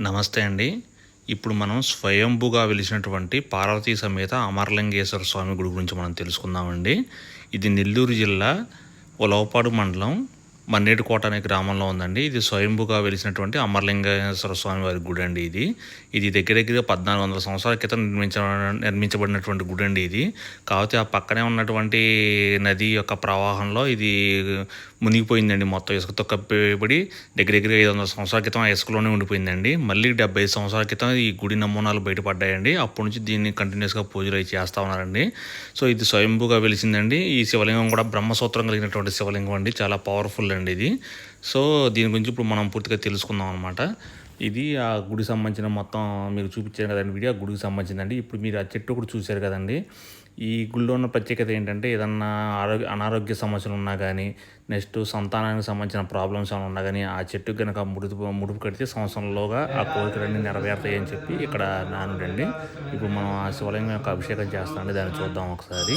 నమస్తే అండి. ఇప్పుడు మనం స్వయంభుగా వెలిసినటువంటి పార్వతీ సమేత అమరలింగేశ్వర స్వామి గుడి గురించి మనం తెలుసుకుందామండి. ఇది నెల్లూరు జిల్లా ఉలవపాడు మండలం మన్నేటికోట అనే గ్రామంలో ఉందండి. ఇది స్వయంభుగా వెలిసినటువంటి అమరలింగేశ్వర స్వామి వారి గుడి అండి ఇది. ఇది దగ్గర దగ్గర పద్నాలుగు వందల సంవత్సరాల క్రితం నిర్మించ నిర్మించబడినటువంటి గుడి అండి ఇది. కాకపోతే ఆ పక్కనే ఉన్నటువంటి నది యొక్క ప్రవాహంలో ఇది మునిగిపోయిందండి మొత్తం ఇసుకతో కప్పిబడి దగ్గర దగ్గర ఐదు వందల సంవత్సరాల క్రితం ఆ ఇసుకలోనే ఉండిపోయిందండి. మళ్ళీ డెబ్బై ఐదు సంవత్సరాల క్రితం ఈ గుడి నమూనాలు బయటపడ్డాయండి. అప్పటి నుంచి దీన్ని కంటిన్యూస్గా పూజలు అయితే చేస్తూ ఉన్నారండి. సో ఇది స్వయంభుగా వెలిసిందండి. ఈ శివలింగం కూడా బ్రహ్మసూత్రం కలిగినటువంటి శివలింగం అండి. చాలా పవర్ఫుల్ అండి ఇది. సో దీని గురించి ఇప్పుడు మనం పూర్తిగా తెలుసుకుందాం అనమాట ఇది ఆ గుడి సంబంధించిన మొత్తం మీకు చూపించాను కదండి వీడియో ఆ గుడికి సంబంధించిందండి. ఇప్పుడు మీరు ఆ చెట్టు కూడా చూశారు కదండి. ఈ గుడిలో ఉన్న ప్రత్యేకత ఏంటంటే ఏదన్నా ఆరోగ్య అనారోగ్య సమస్యలు ఉన్నా కానీ నెక్స్ట్ సంతానానికి సంబంధించిన ప్రాబ్లమ్స్ ఏమైనా ఉన్నా కానీ ఆ చెట్టు కనుక ముడుపు ముడుపు కడితే సంవత్సరంలోగా ఆ కోరికలన్నీ నెరవేరుతాయని చెప్పి ఇక్కడ నానుడండి ఇప్పుడు మనం ఆ శివలింగం యొక్క అభిషేకం చేస్తామండి దాన్ని చూద్దాం ఒకసారి.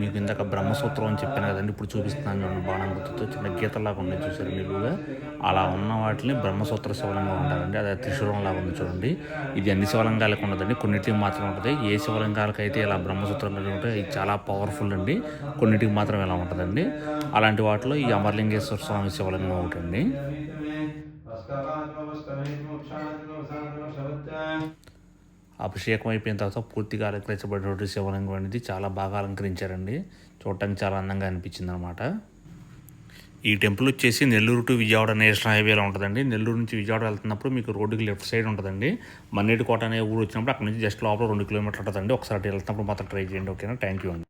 మీకు ఇందాక బ్రహ్మసూత్రం అని చెప్పాను కదండి ఇప్పుడు చూపిస్తున్నాను చూడండి బాణం గుర్తుతో చిన్న గీతలాగా ఉన్నాయి చూసారు నిలువుగా అలా ఉన్న వాటిని బ్రహ్మసూత్ర శివలింగం ఉంటారండి అదే త్రిశూలం లాగా ఉంది చూడండి. ఇది అన్ని శివలింగాలకు ఉండదండి కొన్నిటికి మాత్రం ఉంటుంది. ఏ శివలింగాలకు అయితే ఇలా బ్రహ్మసూత్రాలు ఉంటాయి ఇది చాలా పవర్ఫుల్ అండి కొన్నిటికి మాత్రం ఇలా ఉంటుందండి. అలాంటి వాటిలో ఈ అమర్లింగేశ్వర స్వామి శివలింగం ఒకటండి అభిషేకం అయిపోయిన తర్వాత పూర్తిగా అలంకరించబడినటువంటి శివలింగం అనేది చాలా బాగా అలంకరించారండి. చూడటానికి చాలా అందంగా అనిపించింది అనమాట ఈ టెంపుల్ వచ్చేసి నెల్లూరు టు విజయవాడ నేషనల్ హైవేలో ఉంటుందండి. నెల్లూరు నుంచి విజయవాడ వెళ్తున్నప్పుడు మీకు రోడ్డుకి లెఫ్ట్ సైడ్ ఉంటుందండి. మన్నేటికోట అనే ఊరు వచ్చినప్పుడు అక్కడ నుంచి జస్ట్ లోపల రెండు కిలోమీటర్లు ఉంటుందండి. ఒకసారి వెళ్తున్నప్పుడు మాత్రం ట్రై చేయండి ఓకేనా? థ్యాంక్ యూ అండి.